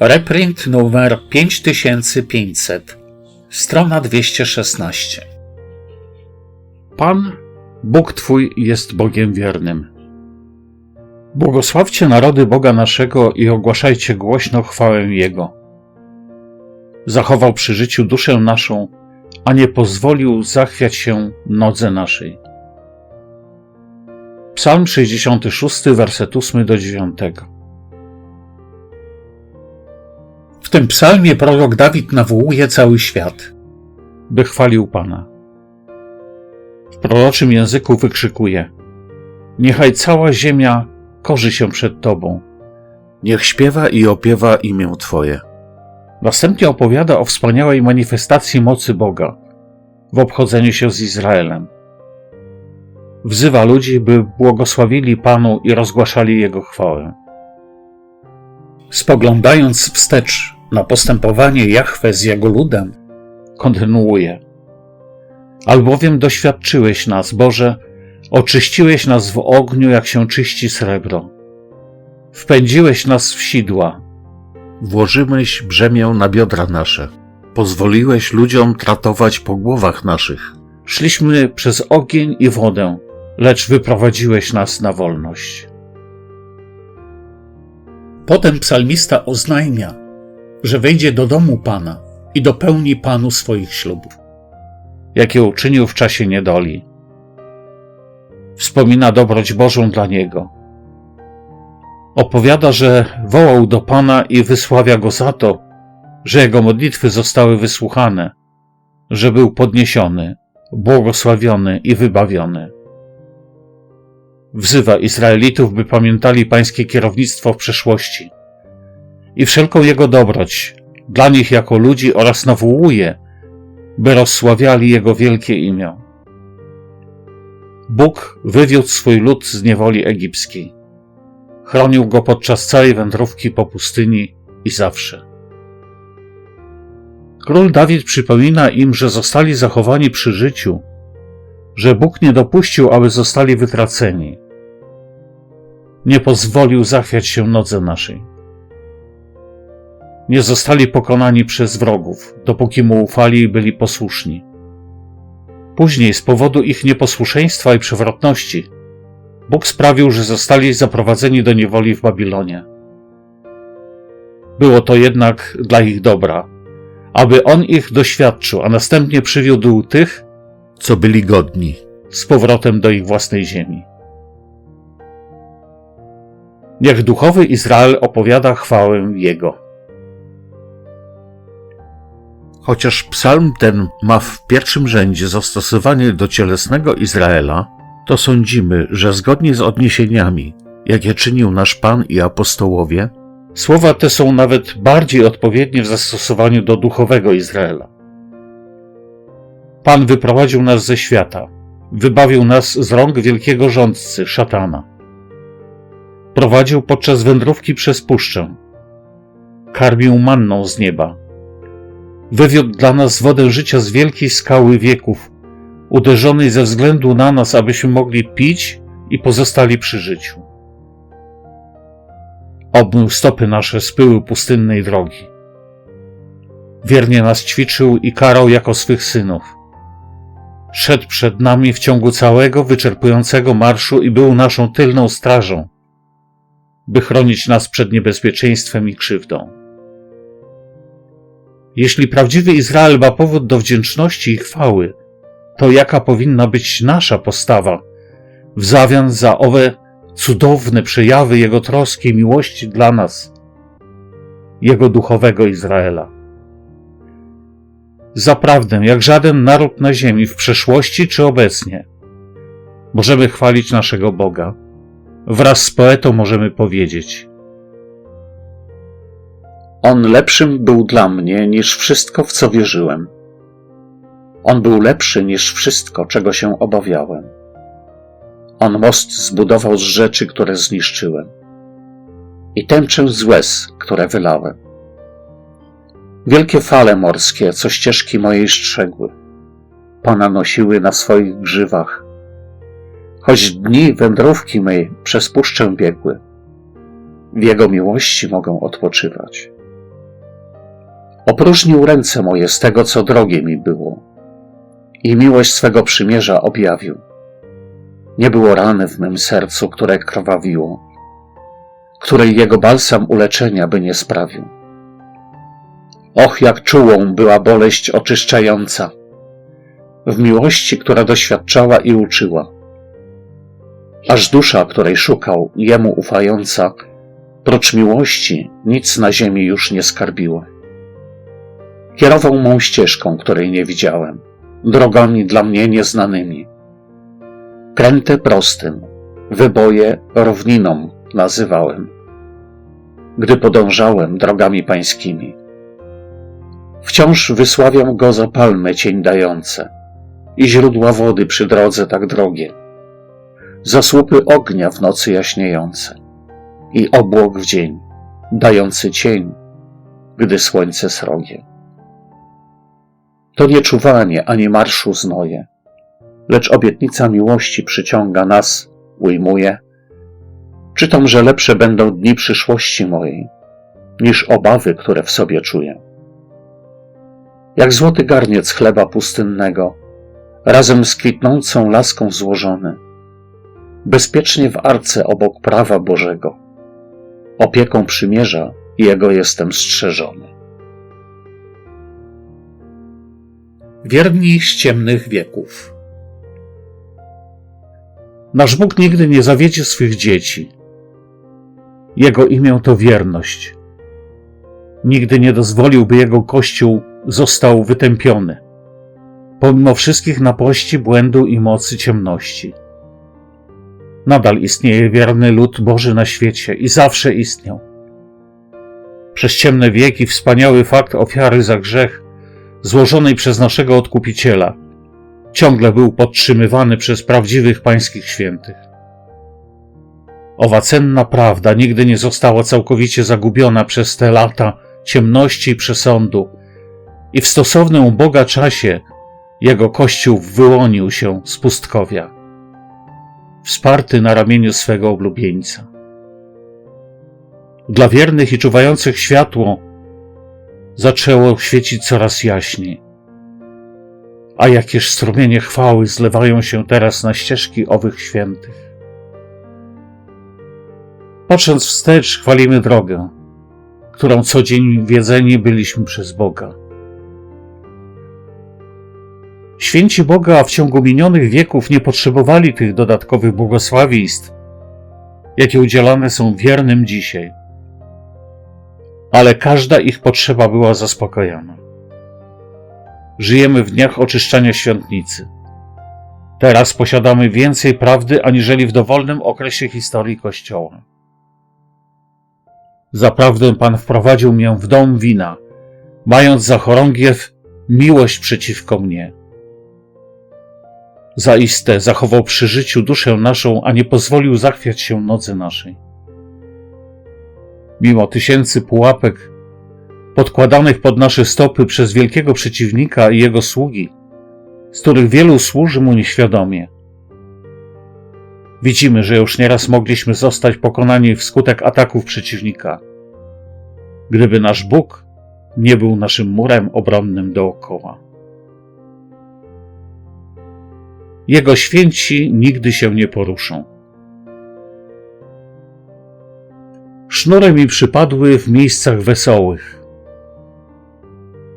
Reprint numer 5500, strona 216. Pan, Bóg Twój, jest Bogiem wiernym. Błogosławcie narody Boga naszego i ogłaszajcie głośno chwałę Jego. Zachował przy życiu duszę naszą, a nie pozwolił zachwiać się nodze naszej. Psalm 66, werset 8 do 9. W tym psalmie prorok Dawid nawołuje cały świat. by chwalił Pana. W proroczym języku wykrzykuje: Niechaj cała ziemia korzy się przed Tobą. Niech śpiewa i opiewa imię Twoje. Następnie opowiada o wspaniałej manifestacji mocy Boga w obchodzeniu się z Izraelem. Wzywa ludzi, by błogosławili Panu i rozgłaszali Jego chwałę. Spoglądając wstecz na postępowanie Jahwe z jego ludem, Kontynuuje. Albowiem doświadczyłeś nas, Boże, oczyściłeś nas w ogniu, jak się czyści srebro. Wpędziłeś nas w sidła, Włożyłeś brzemię na biodra nasze. Pozwoliłeś ludziom tratować po głowach naszych. Szliśmy przez ogień i wodę, lecz wyprowadziłeś nas na wolność. potem psalmista oznajmia, że wejdzie do domu Pana i dopełni Panu swoich ślubów. jakie uczynił w czasie niedoli. Wspomina dobroć Bożą dla niego. Opowiada, że wołał do Pana i wysławia go za to, że jego modlitwy zostały wysłuchane, że był podniesiony, błogosławiony i wybawiony. Wzywa Izraelitów, by pamiętali pańskie kierownictwo w przeszłości i wszelką jego dobroć dla nich jako ludzi oraz nawołuje, by rozsławiali Jego wielkie imię. Bóg wywiódł swój lud z niewoli egipskiej. Chronił go podczas całej wędrówki po pustyni i zawsze. Król Dawid przypomina im, że zostali zachowani przy życiu, że Bóg nie dopuścił, aby zostali wytraceni. Nie pozwolił zachwiać się nodze naszej nie zostali pokonani przez wrogów, dopóki mu ufali i byli posłuszni. Później, z powodu ich nieposłuszeństwa i przewrotności, Bóg sprawił, że zostali zaprowadzeni do niewoli w Babilonie. Było to jednak dla ich dobra, aby On ich doświadczył, a następnie przywiódł tych Co byli godni. z powrotem do ich własnej ziemi. Niech duchowy Izrael opowiada chwałę Jego. Chociaż psalm ten ma w pierwszym rzędzie zastosowanie do cielesnego Izraela, to sądzimy, że zgodnie z odniesieniami, jakie czynił nasz Pan i apostołowie, Słowa te są nawet bardziej odpowiednie w zastosowaniu do duchowego Izraela. Pan wyprowadził nas ze świata, wybawił nas z rąk wielkiego rządcy, szatana. Prowadził podczas wędrówki przez puszczę. Karmił manną z nieba. Wywiódł dla nas wodę życia z wielkiej skały wieków, uderzonej ze względu na nas, abyśmy mogli pić i pozostali przy życiu obmył stopy nasze z pyłu pustynnej drogi. Wiernie nas ćwiczył i karał jako swych synów. Szedł przed nami w ciągu całego wyczerpującego marszu i był naszą tylną strażą, by chronić nas przed niebezpieczeństwem i krzywdą. Jeśli prawdziwy Izrael ma powód do wdzięczności i chwały, to jaka powinna być nasza postawa w zamian za owe cudowne przejawy Jego troski i miłości dla nas, Jego duchowego Izraela. Zaprawdę, jak żaden naród na ziemi w przeszłości czy obecnie, możemy chwalić naszego Boga. Wraz z poetą możemy powiedzieć: On lepszym był dla mnie niż wszystko, w co wierzyłem. On był lepszy niż wszystko, czego się obawiałem. On most zbudował z rzeczy, które zniszczyłem i tęczę z łez, które wylałem. Wielkie fale morskie, co ścieżki mojej strzegły, ponanosiły na swoich grzywach, choć dni wędrówki mej przez puszczę biegły. W Jego miłości mogę odpoczywać. Opróżnił ręce moje z tego, co drogie mi było i miłość swego przymierza objawił. Nie było rany w mym sercu, które krwawiło, której jego balsam uleczenia by nie sprawił. Och, jak czułą była boleść oczyszczająca, w miłości, która doświadczała i uczyła. Aż dusza, której szukał, jemu ufająca, prócz miłości nic na ziemi już nie skarbiła. Kierował mą ścieżką, której nie widziałem, drogami dla mnie nieznanymi. Kręte prostym, wyboje równiną nazywałem, gdy podążałem drogami pańskimi. Wciąż wysławiam go za palmy cień dające i źródła wody przy drodze tak drogie, za słupy ognia w nocy jaśniejące i obłok w dzień, dający cień, gdy słońce srogie. To nie czuwanie ani marszu znoje, lecz obietnica miłości przyciąga nas, ujmuje. Czytam, że lepsze będą dni przyszłości mojej, niż obawy, które w sobie czuję. Jak złoty garniec chleba pustynnego, razem z kwitnącą laską złożony, bezpiecznie w arce obok prawa Bożego, opieką przymierza Jego jestem strzeżony. Wierni z ciemnych wieków. Nasz Bóg nigdy nie zawiedzie swych dzieci. Jego imię to wierność. Nigdy nie dozwolił, by jego kościół został wytępiony, pomimo wszystkich napości, błędu i mocy ciemności. Nadal istnieje wierny lud Boży na świecie i zawsze istniał. Przez ciemne wieki wspaniały fakt ofiary za grzech złożonej przez naszego Odkupiciela, ciągle był podtrzymywany przez prawdziwych pańskich świętych. Owa cenna prawda nigdy nie została całkowicie zagubiona przez te lata ciemności i przesądu, i w stosownym u Boga czasie jego Kościół wyłonił się z pustkowia, wsparty na ramieniu swego oblubieńca. Dla wiernych i czuwających światło zaczęło świecić coraz jaśniej. A jakież strumienie chwały zlewają się teraz na ścieżki owych świętych. Patrząc wstecz, chwalimy drogę, którą co dzień wiedzeni byliśmy przez Boga. Święci Boga w ciągu minionych wieków nie potrzebowali tych dodatkowych błogosławieństw, jakie udzielane są wiernym dzisiaj ale każda ich potrzeba była zaspokojona. Żyjemy w dniach oczyszczania świątnicy. Teraz posiadamy więcej prawdy aniżeli w dowolnym okresie historii Kościoła. Zaprawdę Pan wprowadził mnie w dom wina, mając za chorągiew miłość przeciwko mnie. Zaiste zachował przy życiu duszę naszą, a nie pozwolił zachwiać się nocy naszej mimo tysięcy pułapek podkładanych pod nasze stopy przez wielkiego przeciwnika i jego sługi, z których wielu służy mu nieświadomie. Widzimy, że już nieraz mogliśmy zostać pokonani wskutek ataków przeciwnika, gdyby nasz Bóg nie był naszym murem obronnym dookoła. Jego święci nigdy się nie poruszą. Sznury mi przypadły w miejscach wesołych.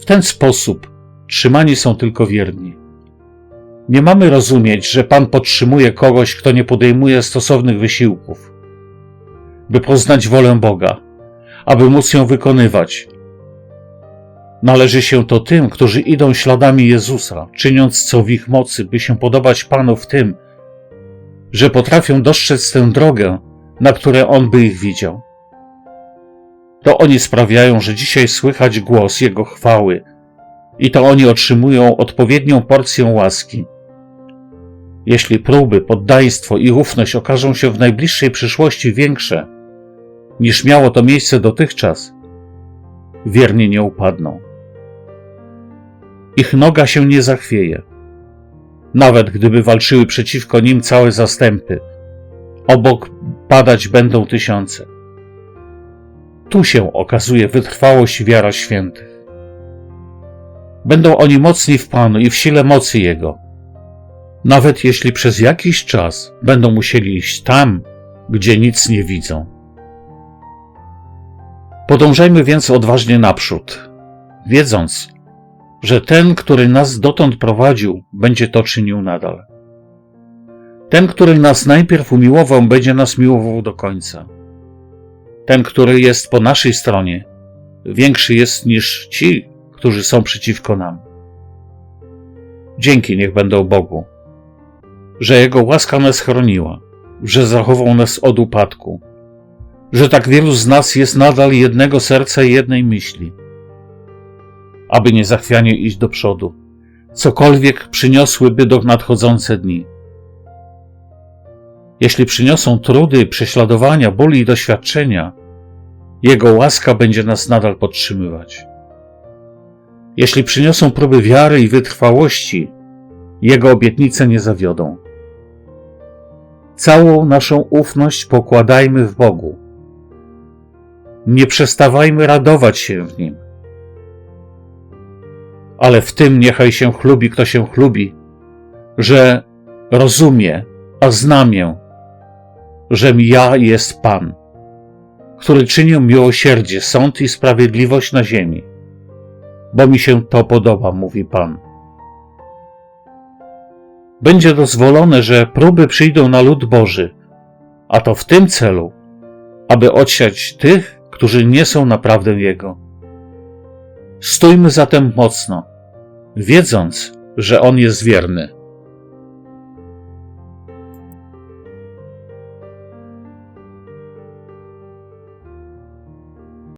W ten sposób trzymani są tylko wierni. Nie mamy rozumieć, że Pan podtrzymuje kogoś, kto nie podejmuje stosownych wysiłków, by poznać wolę Boga, aby móc ją wykonywać. Należy się to tym, którzy idą śladami Jezusa, czyniąc co w ich mocy, by się podobać Panu w tym, że potrafią dostrzec tę drogę, na której On by ich widział. To oni sprawiają, że dzisiaj słychać głos Jego chwały i to oni otrzymują odpowiednią porcję łaski. Jeśli próby, poddaństwo i ufność okażą się w najbliższej przyszłości większe niż miało to miejsce dotychczas, wiernie nie upadną. Ich noga się nie zachwieje, nawet gdyby walczyły przeciwko nim całe zastępy. Obok padać będą tysiące. Tu się okazuje wytrwałość i wiara świętych. Będą oni mocni w Panu i w sile mocy Jego. Nawet jeśli przez jakiś czas będą musieli iść tam, gdzie nic nie widzą. Podążajmy więc odważnie naprzód, wiedząc, że ten, który nas dotąd prowadził, będzie to czynił nadal. Ten, który nas najpierw umiłował, będzie nas miłował do końca. Ten, który jest po naszej stronie, większy jest niż ci, którzy są przeciwko nam. Dzięki niech będą Bogu, że Jego łaska nas chroniła, że zachował nas od upadku, że tak wielu z nas jest nadal jednego serca i jednej myśli, aby niezachwianie iść do przodu, cokolwiek przyniosłyby do nadchodzące dni. Jeśli przyniosą trudy, prześladowania, bóli i doświadczenia, Jego łaska będzie nas nadal podtrzymywać. Jeśli przyniosą próby wiary i wytrwałości, Jego obietnice nie zawiodą. Całą naszą ufność pokładajmy w Bogu. Nie przestawajmy radować się w Nim. Ale w tym niechaj się chlubi, kto się chlubi, że rozumie, a znamię, że ja jest Pan, który czynił miłosierdzie, sąd i sprawiedliwość na ziemi, bo mi się to podoba, mówi Pan. Będzie dozwolone, że próby przyjdą na lud Boży, a to w tym celu, aby odsiać tych, którzy nie są naprawdę Jego. Stójmy zatem mocno, wiedząc, że On jest wierny.